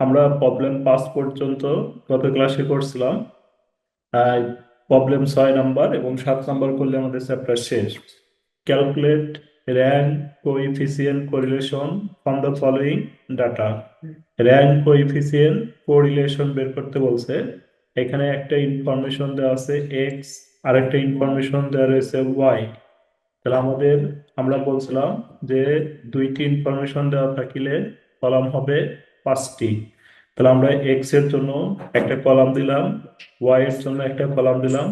আমরা problem pass পর্যন্ত গত ক্লাসে করছিলাম। প্রবলেম ছয় নাম্বার এবং সাত নাম্বার করলে আমাদের চ্যাপ্টার শেষ। Calculate rank coefficient correlation from the following data rank coefficient correlation বের করতে বলছে। এখানে একটা ইনফরমেশন দেওয়া আছে এক্স আর একটা ইনফরমেশন দেওয়া রয়েছে ওয়াই তাহলে আমাদের, আমরা বলছিলাম যে দুইটি ইনফরমেশন দেওয়া থাকিলে কলাম হবে পাঁচটি। তাহলে আমরা এক্সের জন্য একটা কলাম দিলাম ওয়াই এর জন্য একটা কলাম দিলাম।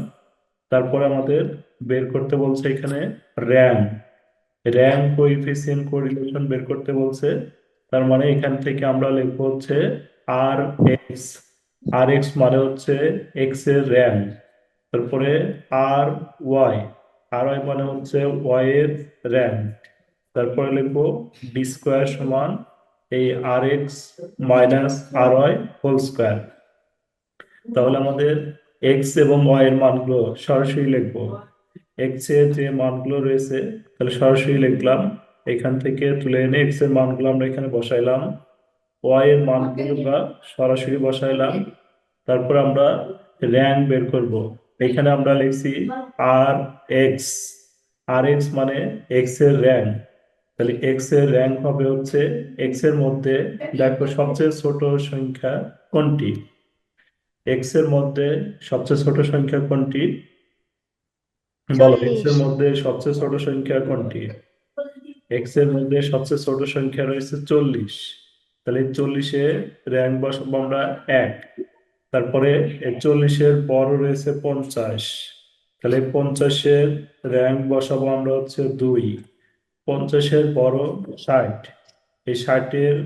তারপরে আমাদের বের করতে বলছে এখানে র্যাঙ্ক র্যাঙ্ক কোএফিসিয়েন্ট কোরিলেশন বের করতে বলছে। তার মানে এখান থেকে আমরা লিখব হচ্ছে আর এক্স আর এক্স মানে হচ্ছে এক্সের র্যাঙ্ক তারপরে আর ওয়াই আর ওয়াই মানে হচ্ছে ওয়াই এর র্যাঙ্ক তারপরে লিখব ডি স্কোয়ার সমান এই R X minus R Y whole square তাহলে আমাদের এক্স এবং ওয়াই এর মানগুলো সরাসরি লিখব। এক্সের যে মানগুলো রয়েছে, তাহলে সরাসরি লিখলাম। এখান থেকে তুলে এনে এক্সের মানগুলো আমরা এখানে বসাইলাম। ওয়াই এর মানগুলো আমরা সরাসরি বসাইলাম। তারপর আমরা র্যাঙ্ক বের করব। এখানে আমরা লিখছি আর এক্স আর এক্স মানে এক্সের র্যাঙ্ক। তাহলে এক্সের র্যাঙ্ক হবে হচ্ছে এক্সের মধ্যে দেখো সবচেয়ে ছোট সংখ্যা কোনটি? এক্সের মধ্যে সবচেয়ে ছোট সংখ্যা কোনটি? বলো এক্সের মধ্যে সবচেয়ে ছোট সংখ্যা কোনটি? এক্সের মধ্যে সবচেয়ে ছোট সংখ্যা রয়েছে চল্লিশ। তাহলে চল্লিশে র্যাঙ্ক বসাবো আমরা এক। তারপরে চল্লিশের বড় রয়েছে পঞ্চাশ। তাহলে পঞ্চাশের র্যাঙ্ক বসাবো আমরা হচ্ছে দুই। পঞ্চাশের বড় ষাট। এই ষাটের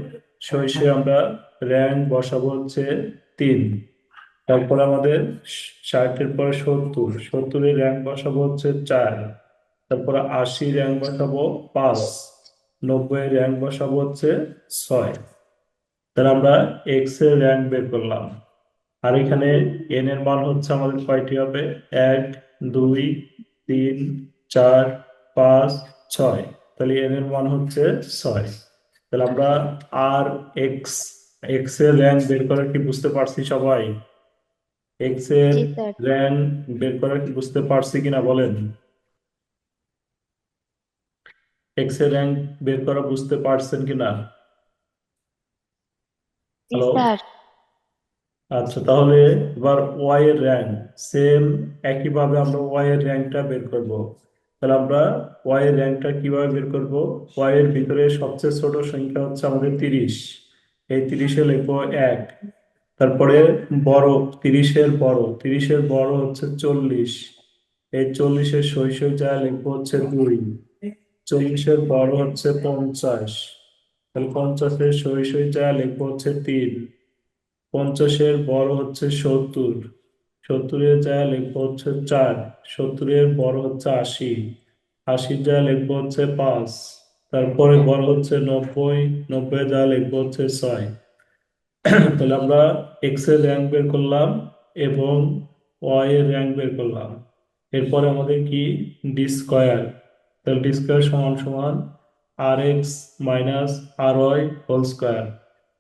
শৈশে আমরা র্যাঙ্ক বসাবো হচ্ছে তিন। তারপর আমাদের ষাটের পরে সত্তর। সত্তরের র্যাঙ্ক বসাবো হচ্ছে চার। তারপরে আশি র্যাঙ্ক বসাবো পাঁচ। নব্বই র্যাঙ্ক বসাবো হচ্ছে ছয়। তাহলে আমরা এক্সের র্যাঙ্ক বের করলাম। আর এখানে এন এর মান হচ্ছে আমাদের কয়টি হবে? এক, দুই, তিন, চার, পাঁচ, ছয়। তাহলে এন এর মান হচ্ছে ছয়। তাহলে আমরা আর এক্স এক্সের র্যাঙ্ক বের করা কি বুঝতে পারছি সবাই? এক্সের র্যাঙ্ক বের করা কি বুঝতে পারছি কিনা বলেন? এক্সের র্যাঙ্ক বের করা বুঝতে পারছেন কিনা? হ্যালো আচ্ছা তাহলে এবার ওয়াই এর র্যাঙ্ক সেম একইভাবে আমরা ওয়াই এর র্যাঙ্কটা বের করব। তাহলে আমরা ওয়াই এর র্যাঙ্কটা কীভাবে বের করব? ওয়াই এর ভিতরে সবচেয়ে ছোট সংখ্যা হচ্ছে আমাদের তিরিশ। এই তিরিশে লিখব এক। তারপরে বড়, তিরিশের বড় তিরিশের বড় হচ্ছে চল্লিশ। এই চল্লিশের শৈশব যা লিখব হচ্ছে দুই। চল্লিশের বড় হচ্ছে পঞ্চাশ। তাহলে পঞ্চাশের শৈশব যা লিখব হচ্ছে তিন। পঞ্চাশের বড় হচ্ছে সত্তর। সত্তরের জায়গা লিখব হচ্ছে চার, সত্তরের বড় হচ্ছে আশি, আশির জায়গা লিখব হচ্ছে পাঁচ, তারপরে বড় হচ্ছে নব্বই নব্বই জায়গা লিখব হচ্ছে ছয়। তাহলে আমরা এক্সের র্যাঙ্ক বের করলাম এবং ওয়াই এর র্যাঙ্ক বের করলাম। এরপরে আমাদের কি? ডি স্কোয়ার তাহলে ডি স্কোয়ার সমান সমান R X minus R Y whole square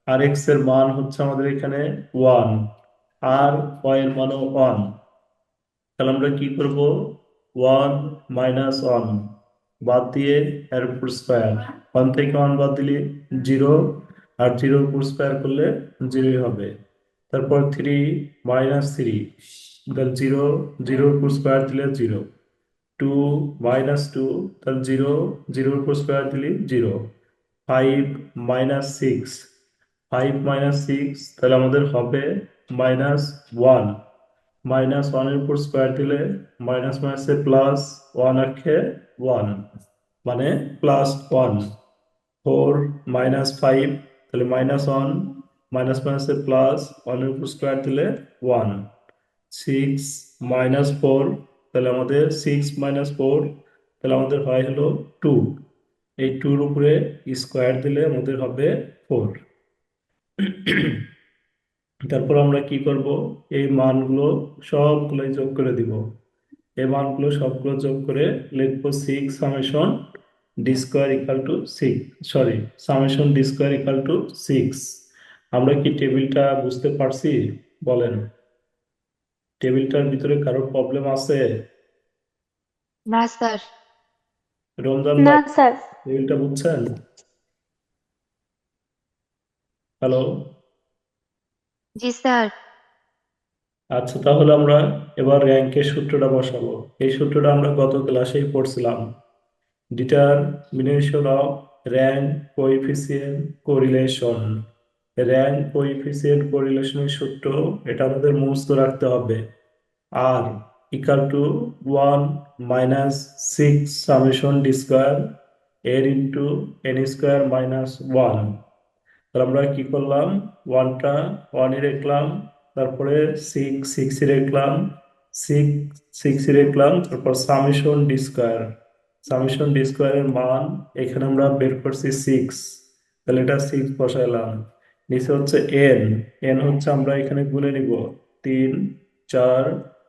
R এক্সের মান হচ্ছে আমাদের এখানে ওয়ান আর এর মানও ওয়ান। তাহলে আমরা কি করব? ওয়ান মাইনাস ওয়ান বাদ দিয়ে এর উপর স্কোয়ার। ওয়ান থেকে ওয়ান বাদ দিলে জিরো, আর জিরোর উপর স্কোয়ার করলে জিরোই হবে। তারপর থ্রি মাইনাস থ্রি, তাহলে জিরো, জিরোর উপর স্কোয়ার দিলে জিরো। টু মাইনাস টু, তাহলে জিরো, জিরোর উপর স্কোয়ার দিলে zero. Five minus six, five minus six, তাহলে আমাদের হবে মাইনাস ওয়ান মাইনাস ওয়ানের উপর স্কোয়ার দিলে মাইনাস মাইনাসে প্লাস ওয়ান আখে ওয়ান মানে plus one four minus five তাহলে মাইনাস ওয়ান মাইনাস মাইনাসে প্লাস ওয়ানের উপর স্কোয়ার দিলে ওয়ান সিক্স মাইনাস ফোর তাহলে আমাদের সিক্স মাইনাস ফোর তাহলে আমাদের হয় হলো টু এই টুর উপরে স্কোয়ার দিলে আমাদের হবে ফোর তারপর আমরা কি করব? এই মানগুলো সবগুলোই যোগ করে দিব। এই মানগুলো সবগুলো যোগ করে লিখব six summation D square equal to six sorry summation D square equal to six আমরা কি টেবিলটা বুঝতে পারছি? বলেন। টেবিলটার ভিতরে কারোর প্রবলেম আছে? না স্যার। রমজান না স্যার। টেবিলটা বুঝছেন? হ্যালো জি, স্যার। আচ্ছা তাহলে আমরা এবার র্যাঙ্কের সূত্রটা বসাবো। এই সূত্রটা আমরা গত ক্লাসেই পড়ছিলাম। Determination of rank coefficient correlation rank coefficient কোরিলেশনের সূত্র, এটা আমাদের মুখস্থ রাখতে হবে। R equal to one minus six summation D square এর into N square minus one তাহলে আমরা কি করলাম? ওয়ানটা ওয়ানে রাখলাম, তারপরে সিক্স সিক্সে রাখলাম সিক্স সিক্সে রাখলাম, তারপর summation D square summation D স্কোয়ারের মান, এখানে আমরা বের করছি সিক্স তাহলে এটা সিক্স বসাইলাম। নিচে হচ্ছে এন এন হচ্ছে আমরা এখানে গুনে নিব। তিন, চার,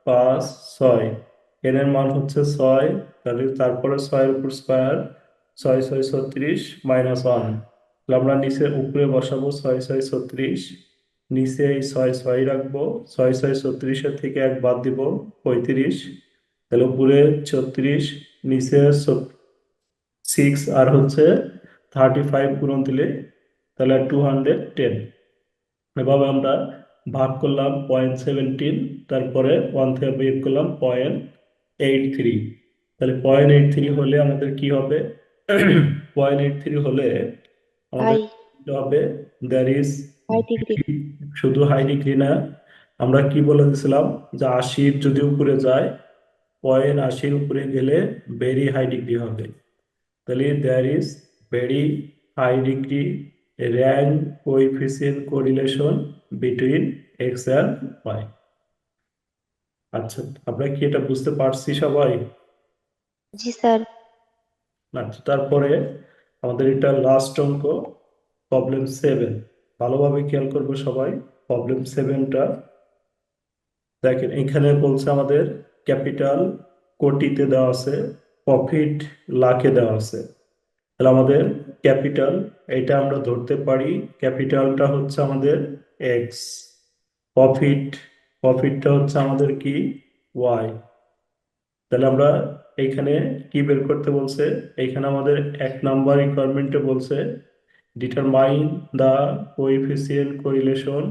পাঁচ, ছয়। এন এর মান হচ্ছে ছয়, তাহলে তারপরে ছয়ের উপর স্কোয়ার ছয় ছয়, ছত্রিশ মাইনাস ওয়ান আমরা নিচে উপরে বসাবো ছয় ছয় ছত্রিশ, নিচে এই ছয় ছয় রাখব, ছয় ছয় ছত্রিশের থেকে এক বাদ দিব পঁয়ত্রিশ, তাহলে উপরে ছত্রিশ, নিচে সিক্স আর হচ্ছে থার্টি ফাইভ গুণন দিলে তাহলে টু হান্ড্রেড টেন এভাবে আমরা ভাগ করলাম পয়েন্ট সেভেন্টিন তারপরে ওয়ান থেকে বের করলাম পয়েন্ট এইট থ্রি তাহলে পয়েন্ট এইট থ্রি হলে আমাদের কি হবে? পয়েন্ট এইট থ্রি হলে আমাদের হবে? দ্যার ইজ শুধু হাই ডিগ্রি না আমরা কি বলে দিয়েছিলাম? যে আশির যদি উপরে যায় পয়েন্ট আশির উপরে গেলে ভেরি হাই ডিগ্রি হবে। তাহলে there is very high degree rank coefficient correlation between X and Y আচ্ছা আমরা কি এটা বুঝতে পারছি সবাই? জি স্যার। আচ্ছা তারপরে আমাদের এটা লাস্ট অঙ্ক প্রবলেম সেভেন ভালোভাবে খেয়াল করব সবাই প্রবলেম সেভেনটা দেখেন, এখানে বলছে আমাদের ক্যাপিটাল কোটিতে দেওয়া আছে প্রফিট লাখে দেওয়া আছে। তাহলে আমাদের ক্যাপিটাল এটা আমরা ধরতে পারি ক্যাপিটালটা হচ্ছে আমাদের এক্স প্রফিট প্রফিটটা হচ্ছে আমাদের কি? ওয়াই তাহলে আমরা এইখানে কি বের করতে বলছে? এইখানে আমাদের এক নাম্বার রিকোয়ারমেন্টে বলছে determine the coefficient correlation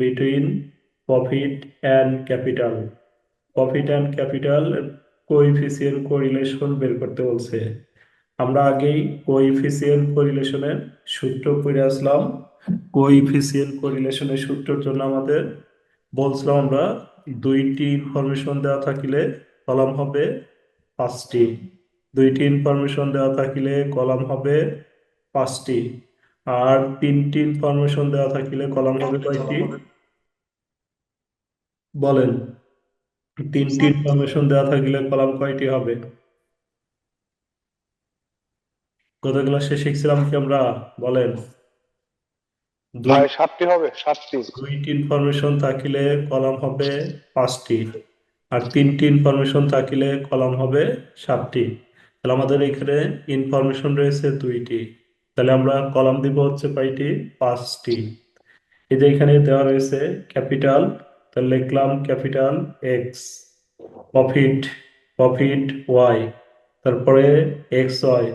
between profit and capital profit and capital coefficient correlation বের করতে বলছে। আমরা আগেই কোএফিসিয়েন্ট কোরিলেশনের সূত্র পড়ে আসলাম। কোএফিসিয়েন্ট কোরিলেশনের সূত্রের জন্য আমাদের বলছিলাম আমরা দুইটি ইনফরমেশন দেওয়া থাকিলে কলাম হবে পাঁচটি। দুইটি ইনফরমেশন দেওয়া থাকিলে কলাম হবে পাঁচটি। আর তিনটি ইনফরমেশন দেওয়া থাকিলে কলাম হবে কয়টি? বলেন। তিনটি ইনফরমেশন দেওয়া থাকলে কলাম কয়টি হবে? গত ক্লাসে শিখছিলাম কি আমরা? বলেন। সাতটি হবে সাতটি। দুইটি ইনফরমেশন থাকলে কলাম হবে পাঁচটি। আর তিনটি ইনফরমেশন থাকিলে কলাম হবে সাতটি। তাহলে আমাদের এখানে ইনফরমেশন রয়েছে দুইটি। তাহলে আমরা কলাম দিব হচ্ছে কয়টি? পাঁচটি। এই যে এখানে দেওয়া রয়েছে ক্যাপিটাল, তাহলে লিখলাম capital X profit profit Y তারপরে X Y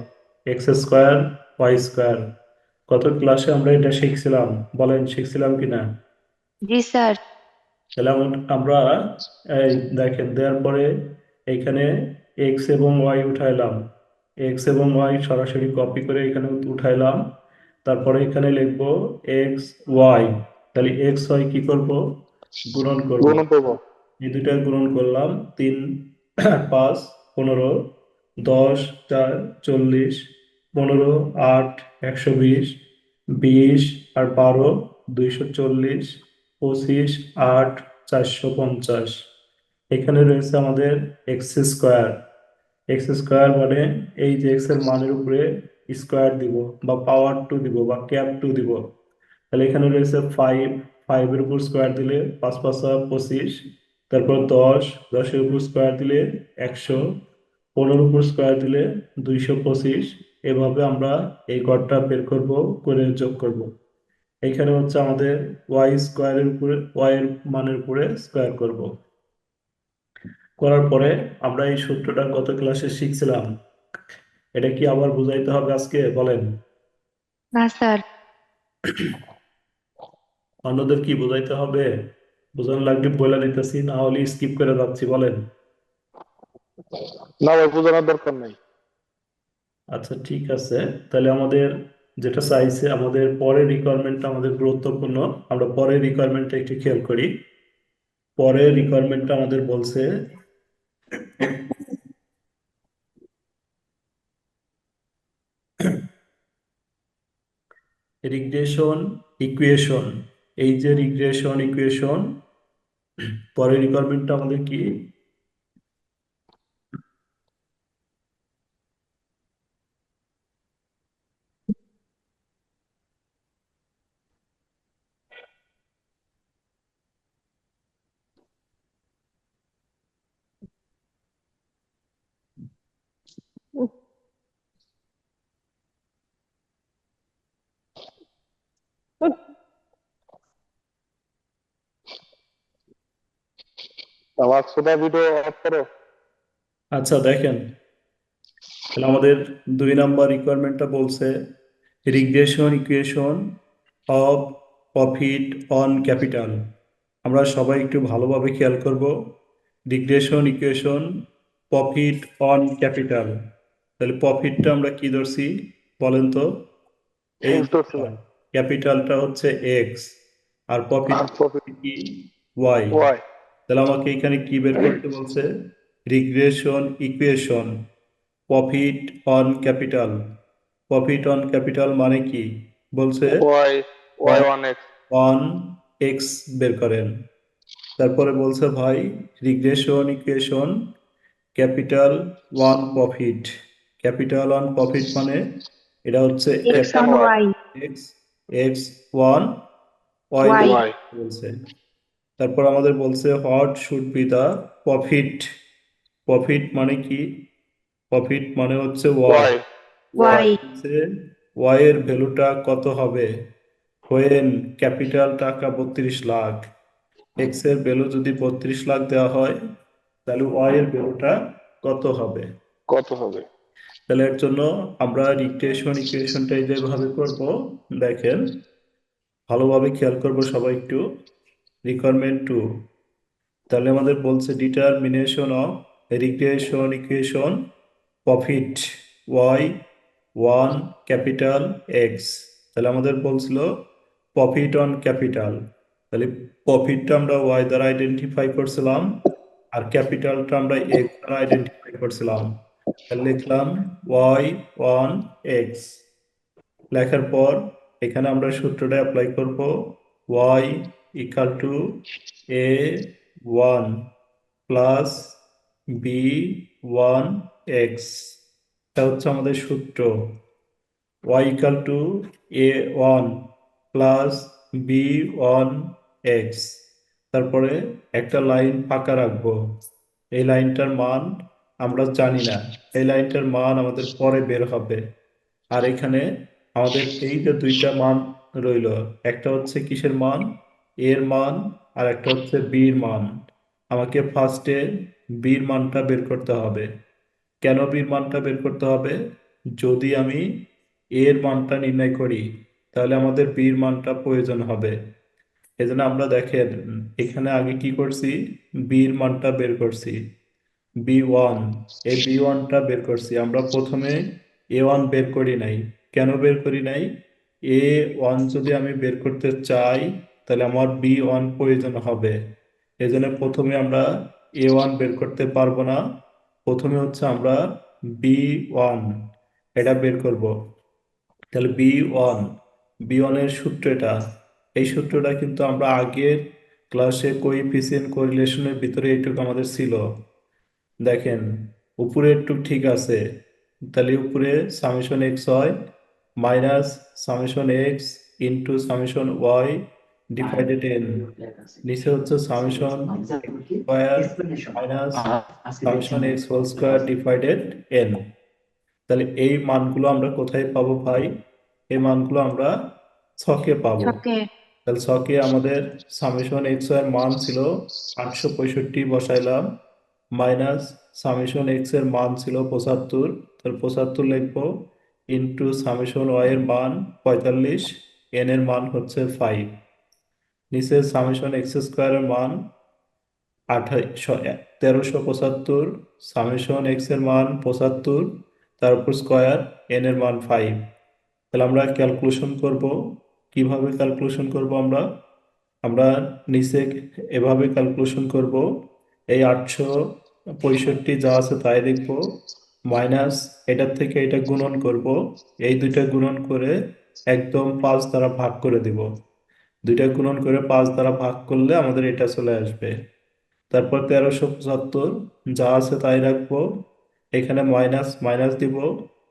X square Y square গত ক্লাসে আমরা এটা শিখছিলাম? বলেন, শিখছিলাম কিনা? জি স্যার তাহলে আমরা এই দেখেন দেওয়ার পরে এইখানে এক্স এবং ওয়াই উঠাইলাম। এক্স এবং ওয়াই সরাসরি কপি করে এখানে উঠাইলাম। তারপরে এখানে লিখব এক্স ওয়াই তাহলে এক্স ওয়াই কি করব। গুণন করব। এই দুইটা গুণন করলাম। তিন পাঁচ পনেরো দশ চার চল্লিশ পনেরো আট একশো বিশ বিশ আর বারো দুইশো চল্লিশ। পঁচিশ, আট, চারশো পঞ্চাশ। এখানে রয়েছে আমাদের এক্স স্কোয়ার এক্স স্কোয়ার মানে এই যে এক্সের মানের উপরে স্কোয়ার দিব বা পাওয়ার টু দিব বা ক্যাপ টু দিব। তাহলে এখানে রয়েছে ফাইভ ফাইভের উপর স্কোয়ার দিলে পাঁচ পাঁচা পঁচিশ, তারপর দশ। দশের উপর স্কোয়ার দিলে একশো। পনেরোর উপর স্কোয়ার দিলে দুইশো পঁচিশ। এভাবে আমরা এই গড়টা বের করব, করে যোগ করব। এখানে হচ্ছে আমাদের ওয়াই স্কোয়ারের উপরে ওয়াই এর মানের উপরে স্কোয়ার করব। করার পরে আমরা এই সূত্রটা গত ক্লাসে শিখছিলাম। এটা কি আবার বুঝাইতে হবে আজকে? বলেন। না স্যার। অন্যদের কি বুঝাইতে হবে? বোঝানো লাগলে বলে দিতেছি না হলে স্কিপ করে যাচ্ছি বলেন। না ভাই বোঝানোর দরকার নাই। আচ্ছা ঠিক আছে। তাহলে আমাদের যেটা চাইছে আমাদের পরের রিকোয়ারমেন্টটা আমাদের গুরুত্বপূর্ণ, আমরা পরের রিকোয়ারমেন্টটা একটু খেয়াল করি। পরের রিকোয়ারমেন্টটা আমাদের বলছে রিগ্রেশন ইকুয়েশন এই যে রিগ্রেশন ইকুয়েশন পরের রিকোয়ারমেন্টটা আমাদের কি? আমার সোদা ভিডিও অফ করো। আচ্ছা দেখেন। তাহলে আমাদের দুই নাম্বার রিকোয়ারমেন্টটা বলছে regression equation of profit on capital আমরা সবাই একটু ভালোভাবে খেয়াল করব। Regression equation profit on capital তাহলে প্রফিটটা আমরা কি ধরছি বলেন তো? এই ক্যাপিটালটা হচ্ছে এক্স আর প্রফিট কি? ওয়াই তাহলে আমাকে এখানে কি বের করতে বলছে? Regression equation profit on capital. Profit on capital মানে কি? বলছে অন এক্স বের করেন। তারপরে বলছে ভাই regression equation capital on profit. Capital on profit মানে এটা হচ্ছে X X X on Y. বলছে। তারপর আমাদের বলছে what should be the profit profit মানে কি? প্রফিট মানে হচ্ছে ওয়াই ওয়াই ওয়াই হচ্ছে ওয়াই এর ভ্যালুটা কত হবে? হোয়েন ক্যাপিটাল টাকা বত্রিশ লাখ। এক্সের ভ্যালু যদি বত্রিশ লাখ দেওয়া হয় তাহলে ওয়াই এর ভ্যালুটা কত হবে? কত হবে? তাহলে এর জন্য আমরা রিগ্রেশন ইকুয়েশনটা যেভাবে করব। দেখেন ভালোভাবে খেয়াল করব সবাই একটু। রিকোয়ারমেন্ট টু তাহলে আমাদের বলছে determination of regression equation profit Y on capital X তাহলে আমাদের বলছিল প্রফিট অন ক্যাপিটাল তাহলে প্রফিটটা আমরা ওয়াই দ্বারা আইডেন্টিফাই করছিলাম আর ক্যাপিটালটা আমরা এক্স দ্বারা আইডেন্টিফাই করছিলাম। তাহলে লিখলাম ওয়াই ওয়ান এক্স লেখার পর এখানে আমরা সূত্রটা অ্যাপ্লাই করব Y to A one plus B one X এটা হচ্ছে আমাদের সূত্র। Y equal to A one plus B one X তারপরে একটা লাইন ফাঁকা রাখব। এই লাইনটার মান আমরা জানি না। এই লাইনটার মান আমাদের পরে বের হবে। আর এখানে আমাদের এই যে দুইটা মান রইল, একটা হচ্ছে কিসের মান? এর মান আর একটা হচ্ছে বির মান আমাকে ফার্স্টে বির মানটা বের করতে হবে। কেন বির মানটা বের করতে হবে? যদি আমি এর মানটা নির্ণয় করি, তাহলে আমাদের বির মানটা প্রয়োজন হবে। এজন্য আমরা দেখেন, এখানে আগে কি করছি? বির মানটা বের করছি। বি ওয়ান, এই বি ওয়ানটা বের করছি। আমরা প্রথমে এ ওয়ান বের করি নাই। কেন বের করি নাই? এ ওয়ান যদি আমি বের করতে চাই তাহলে আমার বি ওয়ান প্রয়োজন হবে। এজন্য প্রথমে আমরা এ ওয়ান বের করতে পারব না। প্রথমে হচ্ছে আমরা বি ওয়ান এটা বের করব। তাহলে বি ওয়ান বি ওয়ানের সূত্র এটা। এই সূত্রটা কিন্তু আমরা আগের ক্লাসে কোএফিসিয়েন্ট কোরিলেশনের ভিতরে এইটুকু আমাদের ছিল। দেখেন, উপরে একটু ঠিক আছে। তাহলে উপরে সামেশন এক্স হয় minus summation X into summation Y divided N নিচে হচ্ছে summation square minus summation X whole square divided N তাহলে এই মানগুলো আমরা কোথায় পাবো ভাই? এই মানগুলো আমরা ছকে পাবো। তাহলে ছকে আমাদের সামেশন এক্সের মান ছিল আটশো পঁয়ষট্টি বসাইলাম মাইনাস সামেশন এক্সের মান ছিল পঁচাত্তর। তাহলে পঁচাত্তর লিখব ইন্টু সামেশন ওয়াই এর মান পঁয়তাল্লিশ এন এর মান হচ্ছে ফাইভ নিচে সামেশন এক্স স্কোয়ারের মান আঠাইশো তেরোশো পঁচাত্তর সামেশন এক্সের মান পঁচাত্তর তারপর স্কোয়ার এন এর মান ফাইভ তাহলে আমরা ক্যালকুলেশন করব। কীভাবে ক্যালকুলেশন করব আমরা? আমরা নিচে এভাবে ক্যালকুলেশন করব। এই আটশো পঁয়ষট্টি যা আছে তাই লিখব মাইনাস এটার থেকে এটা গুণন করব। এই দুইটা গুণন করে একদম পাঁচ দ্বারা ভাগ করে দিব। দুইটা গুণন করে পাঁচ দ্বারা ভাগ করলে আমাদের এটা চলে আসবে। তারপর তেরোশো পঁচাত্তর, যা আছে তাই রাখব। এখানে মাইনাস মাইনাস দিব।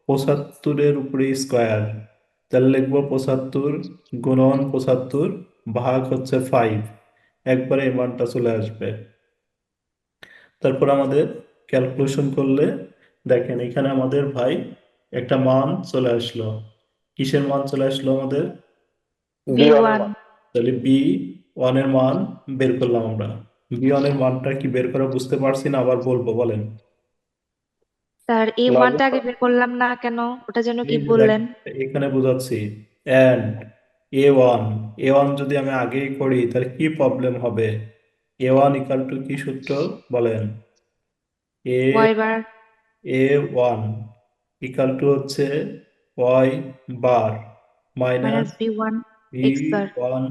পঁচাত্তরের উপরে স্কোয়ার তাহলে লিখব পঁচাত্তর গুণন পঁচাত্তর ভাগ হচ্ছে ফাইভ একবারে এই মানটা চলে আসবে। তারপর আমাদের ক্যালকুলেশন করলে দেখেন এখানে আমাদের ভাই একটা মান চলে আসলো। কিসের মান চলে আসলো আমাদের? বি B1 ওয়ান তাহলে বি ওয়ানের মান বের করলাম আমরা। বি ওয়ানের মানটা কি বের করা বুঝতে পারছি না আবার বলব বলেন। স্যার এ ওয়ানটা আগে বের করলাম না কেন? ওটা যেন কি বললেন? এখানে বোঝাচ্ছি। And A one A one যদি আমি আগেই করি তাহলে কি প্রবলেম হবে? এ ওয়ান ইকাল টু কি সূত্র? বলেন। A Y A one equal to হচ্ছে Y bar minus B one X bar one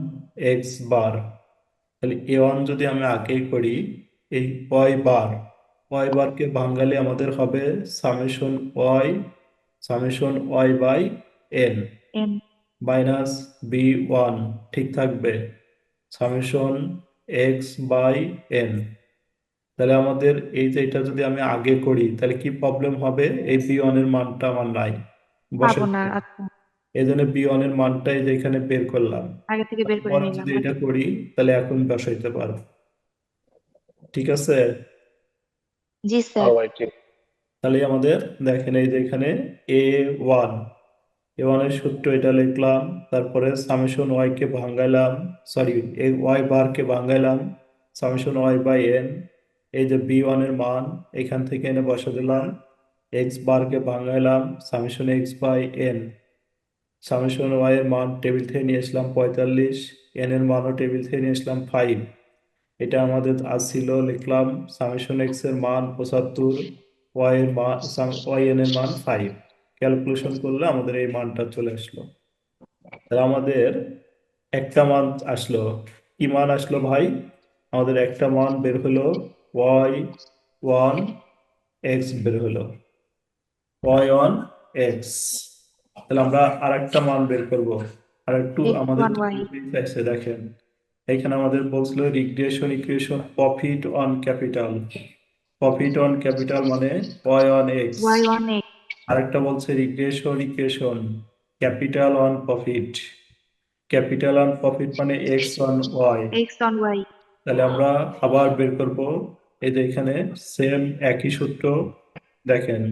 X bar তাহলে এ ওয়ান যদি আমি আগেই করি এই ওয়াই বার ওয়াই বারকে ভাঙালে আমাদের হবে summation Y summation Y by N minus B one ঠিক থাকবে। সামেশন এক্স বাই এন তাহলে আমাদের এই যে এটা যদি আমি আগে করি তাহলে কি প্রবলেম হবে? এই বি ওয়ানের মানটা আমার নাই। বসে পাবো না আচ্ছা। এই জন্য বি ওয়ানের মানটাই যে এখানে বের করলাম। আগে থেকে বের করে পরে নিলাম। যদি এটা করি তাহলে এখন বসাইতে পারব। ঠিক আছে? জি স্যার। তাহলে আমাদের দেখেন এই যে এখানে এ ওয়ান এ ওয়ানের সূত্র এটা লিখলাম তারপরে সামেশন ওয়াই কে ভাঙাইলাম সরি এ ওয়াই বার কে ভাঙাইলাম সামেশন ওয়াই বাই এন এই যে বি ওয়ানের মান এখান থেকে এনে বসা দিলাম এক্স বার কে ভাঙাইলাম summation X by N summation Y এর মান টেবিল থেকে নিয়ে আসলাম পঁয়তাল্লিশ, এন এর মানও টেবিল থেকে নিয়ে আসলাম ফাইভ। এটা আমাদের আজ ছিল, লিখলাম সামেশন এক্সের মান পঁচাত্তর ওয়াই এর মান ওয়াই এন এর মান ফাইভ। ক্যালকুলেশন করলে আমাদের এই মানটা চলে আসলো। তাহলে আমাদের একটা মান আসলো। কি মান আসলো ভাই? আমাদের একটা মান বের হলো ওয়াই ওয়ান এক্স বের হলো। ওয়াই ওয়ান এক্স তাহলে আমরা আর একটা মান বের করব। আর একটু আমাদের দেখেন। এখানে আমাদের বলছিল regression equation profit on capital profit on capital মানে ওয়াই অন এক্স আরেকটা বলছে regression equation capital on profit capital on profit মানে X on Y X on Y তাহলে আমরা আবার বের করব। এই যে এখানে সেম একই সূত্র দেখেন।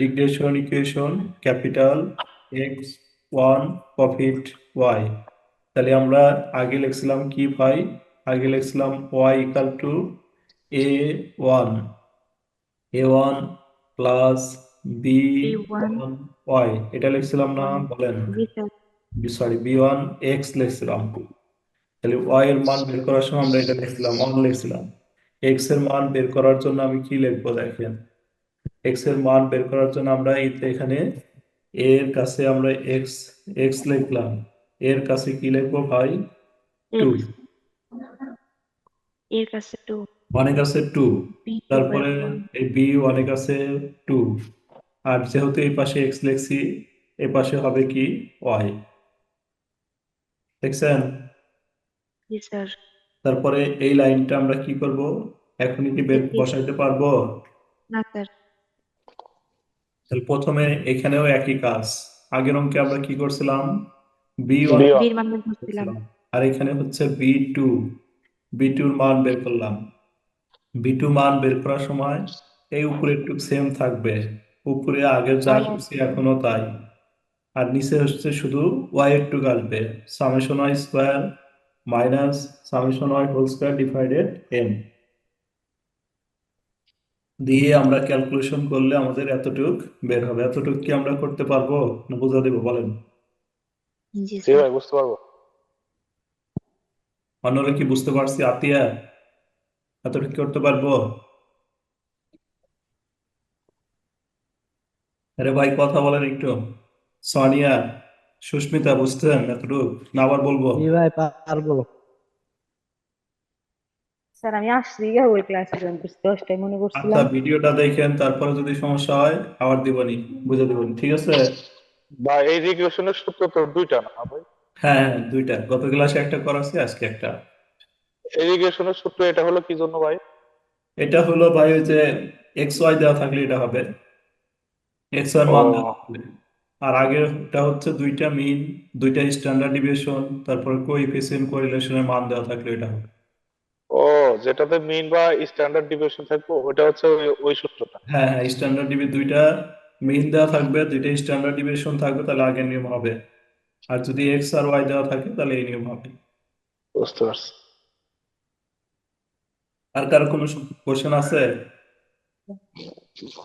Regression equation capital X one profit Y তাহলে আমরা আগে লিখছিলাম কি ভাই? আগে লিখছিলাম Y equal to A one A one plus B B1 Y এটা লিখছিলাম না? বলেন। সরি বি ওয়ান এক্স লিখছিলাম। তাহলে ওয়াই এর মান বের করার সময় আমরা এটা লিখছিলাম ওয়ান লিখছিলাম। এক্সের মান বের করার জন্য আমি কি লিখব দেখেন? এক্সের মান বের করার জন্য আমরা এখানে এর কাছে আমরা এক্স এক্স লিখলাম। এর কাছে কি লিখব ভাই? টু এর কাছে টু ওয়ানের কাছে টু তারপরে এই বি ওয়ানের কাছে টু আর যেহেতু এই পাশে এক্স লিখছি এই পাশে হবে কি? ওয়াই দেখছেন? তারপরে এই লাইনটা আমরা কি করব? এখনই কি বের বসাইতে পারব? না স্যার তাহলে প্রথমে এখানেও একই কাজ। আগের অঙ্কে আমরা কি করছিলাম? বি ওয়ান B1 বির মান বের করছিলাম। আর এখানে হচ্ছে বি টু বি টুর মান বের করলাম। বি টু মান বের করার সময় এই উপরে একটু সেম থাকবে। উপরে আগের যা আচ্ছা। করছি এখনও তাই। আর নিচে হচ্ছে শুধু ওয়াই এর টুক আসবে। Summation Y square minus summation Y whole square divided M দিয়ে আমরা ক্যালকুলেশন করলে আমাদের এতটুক বের হবে। এতটুক কি আমরা করতে পারব? না বোঝা দেবো বলেন। জি ভাই বুঝতে পারব। অন্যরা কি বুঝতে পারছি? আতিয়া এতটুকু কি করতে পারব? আরে ভাই কথা বলেন একটু। সোনিয়া সুস্মিতা বুঝতেন এতটুক? না আবার বলব। জি ভাই পারব। স্যার আমি আসছি ওই ক্লাসে জয়েন করছি দশটায় মনে আচ্ছা করছিলাম ভিডিওটা দেখেন তারপরে যদি সমস্যা হয় আবার দিবনি বুঝে দিবনি ঠিক আছে? বা এই রিগ্রেশনের সূত্র তো দুইটা না ভাই? হ্যাঁ হ্যাঁ দুইটা। গত ক্লাসে একটা করাছি আজকে একটা। এই রিগ্রেশনের সূত্র এটা হলো কি জন্য ভাই? এটা হলো ভাই ওই যে এক্স ওয়াই দেওয়া থাকলে এটা হবে। এক্স ওয়াই মান। দেওয়া থাকলে। আর আগেরটা হচ্ছে দুইটা মিন দুইটা স্ট্যান্ডার্ড ডিভিয়েশন তারপর কোএফিসিয়েন্ট কোরিলেশনের মান দেওয়া থাকলে এটা হবে। ও যেটাতে মিন বা স্ট্যান্ডার্ড ডিভিয়েশন থাকবে ওটা হচ্ছে ওই ওই সূত্রটা। হ্যাঁ হ্যাঁ স্ট্যান্ডার্ড ডিভি দুইটা মিন দেওয়া থাকবে দুইটা স্ট্যান্ডার্ড ডিভিয়েশন থাকবে তাহলে আগের নিয়ম হবে। আর যদি এক্স আর ওয়াই দেওয়া থাকে তাহলে এই নিয়ম হবে। বুঝতে পারছি। আর কারও কোনো কোশ্চেন আছে?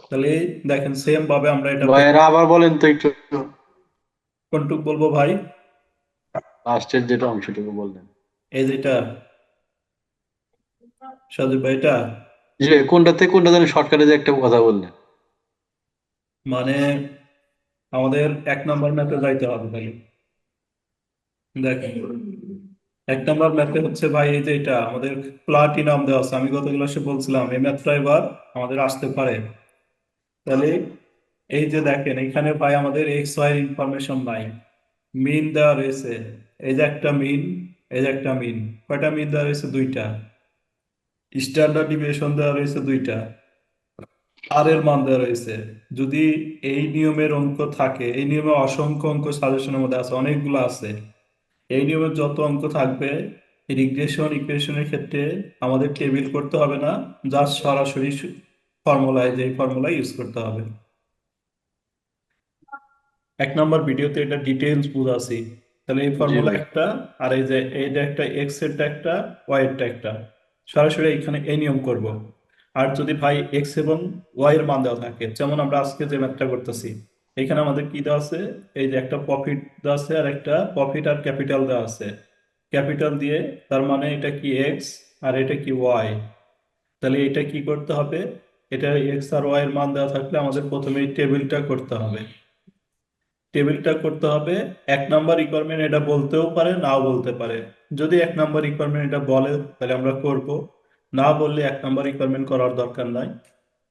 তাহলে দেখেন সেম ভাবে আমরা এটা ভাইয়েরা আবার বলেন তো একটু। কোনটুক বলব ভাই? লাস্টের যেটা অংশটুকু বললেন। এই যেটা। সাজু ভাই এটা যে কোনটাতে কোনটা জানি শর্টকাটে যে একটা কথা বললেন মানে আমাদের এক নম্বর ম্যাপে যাইতে হবে তাহলে। দেখেন এক নম্বর ম্যাপে হচ্ছে ভাই এই যে এটা আমাদের প্লাটিনাম দেওয়া আছে। আমি গত ক্লাসে বলছিলাম এই ম্যাপটা এবার আমাদের আসতে পারে। তাহলে এই যে দেখেন এখানে ভাই আমাদের এক্স ওয়াই ইনফরমেশন নাই। মিন দেওয়া রয়েছে। এই যে একটা মিন এই যে একটা মিন কয়টা মিন দেওয়া রয়েছে? দুইটা। স্ট্যান্ডার্ড ডিভিয়েশন দেওয়া রয়েছে দুইটা। আর এর মান দেওয়া রয়েছে। যদি এই নিয়মের অঙ্ক থাকে এই নিয়মে অসংখ্য অঙ্ক সাজেশনের মধ্যে আছে অনেকগুলো আছে। এই নিয়মের যত অঙ্ক থাকবে রিগ্রেশন ইকুয়েশনের ক্ষেত্রে আমাদের টেবিল করতে হবে না জাস্ট সরাসরি ফর্মুলায় যে ফর্মুলা ইউজ করতে হবে। এক নম্বর ভিডিওতে এটা ডিটেলস বুঝাছি তাহলে এই ফর্মুলা একটা আর এই যে এইটা একটা এক্স এরটা একটা ওয়াই এরটা একটা। সরাসরি এখানে এই নিয়ম করব। আর যদি ভাই এক্স এবং ওয়াই এর মান দেওয়া থাকে, যেমন আমরা আজকে যে ম্যাথটা করতেছি, এখানে আমাদের কি দেওয়া আছে? এই যে একটা প্রফিট দেওয়া আছে আর একটা প্রফিট আর ক্যাপিটাল দেওয়া আছে। ক্যাপিটাল দিয়ে তার মানে এটা কি এক্স আর এটা কি ওয়াই তাহলে এটা কি করতে হবে? এটা এক্স আর ওয়াই এর মান দেওয়া থাকলে আমাদের প্রথমে টেবিলটা করতে হবে। টেবিলটা করতে হবে। এক নাম্বার রিকোয়ারমেন্ট এটা বলতেও পারে নাও বলতে পারে। যদি এক নাম্বার রিকোয়ারমেন্ট এটা বলে তাহলে আমরা করব। না বললে এক নাম্বার রিকোয়ারমেন্ট করার দরকার নাই।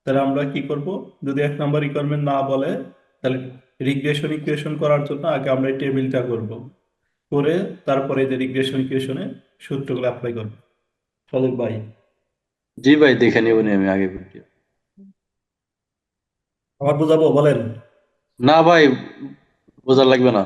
তাহলে আমরা কি করব? যদি এক নাম্বার রিকোয়ারমেন্ট না বলে তাহলে রিগ্রেশন ইকুয়েশন করার জন্য আগে আমরা এই টেবিলটা করব। করে তারপরে যে রিগ্রেশন ইকুয়েশনে সূত্রগুলো অ্যাপ্লাই করব। সদক ভাই। জি ভাই দেখে নেবনি আমি আগে ভিডিও আবার বোঝাবো বলেন। না ভাই বোঝা লাগবে না।